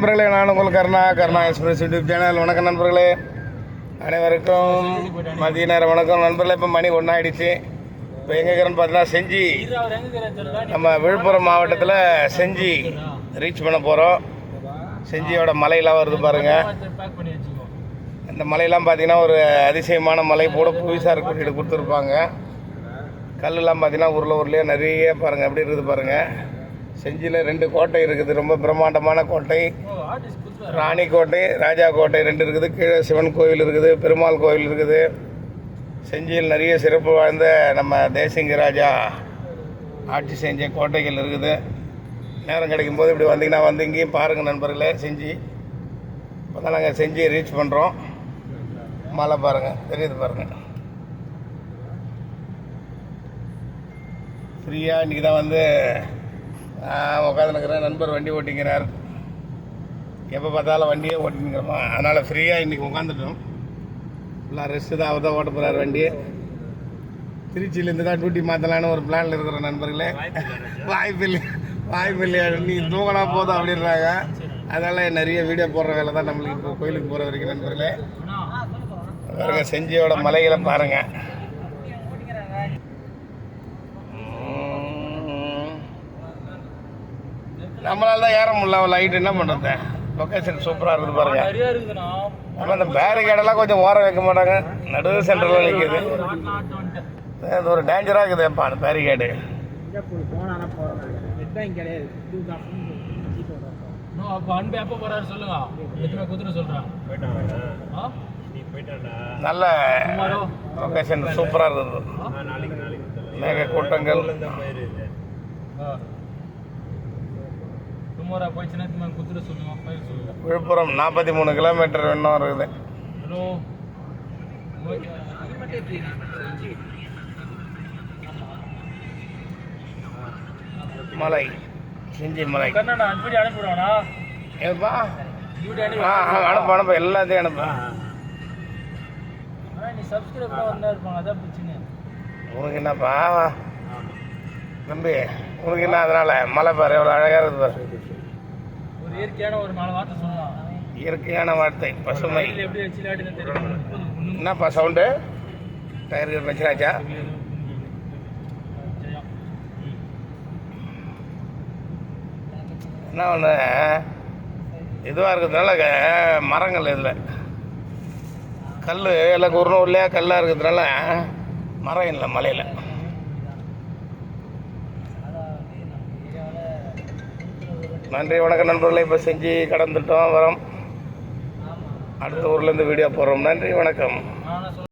நண்பர்களே நான் உங்கள் Karuna Karuna express YouTube channel. வணக்கம் நண்பர்களே. அனைவருக்கும் மதிய நேரம் வணக்கம். நண்பர்களே இப்போ மணி ஒன்றாயிடுச்சு இப்போ எங்கே இருக்கிறேன்னு பார்த்தீங்கன்னா செஞ்சி. நம்ம விழுப்புரம் மாவட்டத்தில் செஞ்சி ரீச் பண்ண போகிறோம் செஞ்சியோட மலையெல்லாம் வருது பாருங்கள் இந்த மலையெல்லாம் பார்த்தீங்கன்னா ஒரு அதிசயமான மலை போட புவிசார் குறியீடு கொடுத்துருப்பாங்க. கல்லெல்லாம் பார்த்தீங்கன்னா ஊரில் ஊர்லேயே நிறைய பாருங்கள் எப்படி இருக்குது பாருங்கள் செஞ்சியில் ரெண்டு கோட்டை இருக்குது ரொம்ப பிரம்மாண்டமான கோட்டை. ராணி கோட்டை ராஜா கோட்டை ரெண்டு இருக்குது கீழே சிவன் கோவில் இருக்குது பெருமாள் கோவில் இருக்குது. செஞ்சியில் நிறைய சிறப்பு வாய்ந்த நம்ம தேசிங்க ராஜா ஆட்சி செஞ்ச கோட்டைகள் இருக்குது. நேரம் கிடைக்கும் போது இப்படி வந்தீங்கன்னா வந்து இங்கேயும் பாருங்கள் நண்பர்களே செஞ்சி. இப்போ தான் நாங்கள் செஞ்சி ரீச் பண்ணுறோம் மலை பாருங்கள் தெரியுது பாருங்கள் ஃப்ரீயாக இன்றைக்கி தான் வந்து உட்காந்துருக்குறேன் நண்பர் வண்டி ஓட்டிக்கிறார். எப்போ பார்த்தாலும் வண்டியே ஓட்டிங்கிறோமா அதனால் ஃப்ரீயாக இன்றைக்கி உட்காந்துட்டோம் ஃபுல்லாக ரெஸ்ட்டு தான் அவர் தான் ஓட்ட போகிறார் வண்டி திருச்சியிலேருந்து தான் டியூட்டி மாற்றலான்னு ஒரு பிளானில் இருக்கிற நண்பர்களே. வாய்ப்பு இல்லை வாய்ப்பு இல்லையா? நீ தூங்கினா போதும் அப்படின்றாங்க. அதனால் நிறைய வீடியோ போடுற வேலை தான் நம்மளுக்கு இப்போ கோயிலுக்கு போகிற வரைக்கும் நண்பர்களே. பாருங்கள் செஞ்சியோட மலைகளை பாருங்கள் நம்மளால தான் ஏற முடியல லைட் என்ன பண்ணுறது லொக்கேஷன் சூப்பராக இருக்குது பாருங்க. ஆனால் இந்த பேரிகேடெல்லாம் கொஞ்சம் ஓரம் வைக்க மாட்டாங்க. நடு சென்டரில் நிற்கிது இது ஒரு டேஞ்சராக அந்த பேரிகேடு அன்பு எப்போ சொல்றேன். ஆ? நல்ல சுமாரோ லொக்கேஷன் சூப்பராக இருக்குது. மேக கூட்டங்கள் டுமாரோ போயிடுச்சுன்னா திரும்ப குதிரை சொல்லுங்க ஃபைல் சொல்லுங்க. விழுப்புரம் நாற்பத்தி மூணு கிலோமீட்டர் இன்னும் இருக்குது. ஹலோ? மலை. செஞ்சி மலை. கண்ணா அனுப்பி அனுப்பிடுவானா ஏப்பா? ஆ அனுப்பு அனுப்பு எல்லாத்தையும் அனுப்பு. நீ சப்ஸ்கிரைப் இருப்பாங்க அதான் பிரச்சனை. உனக்கு என்னப்பா? தம்பி உனக்கு என்ன அதனால? மலை பாரு எவ்வளோ அழகாக இருக்குது பாரு. இயற்கையான ஒரு நாலு வார்த்தை சொல்லலாம். இயற்கையான வார்த்தை பசுமை. என்னப்பா சவுண்டு டயருக்கு பிரச்சனாச்சா என்ன ஒன்று இதுவாக இருக்கிறதுனால மரங்கள் இதில். கல் எல்லாம் குறுநூர்லையா கல்லாக இருக்கிறதுனால மரம் இல்லை மலையில். நன்றி வணக்கம் நண்பர்களை. இப்போ செஞ்சு கடந்துட்டோம் வரோம். அடுத்த ஊர்லேருந்து வீடியோ போடுறோம். நன்றி வணக்கம்.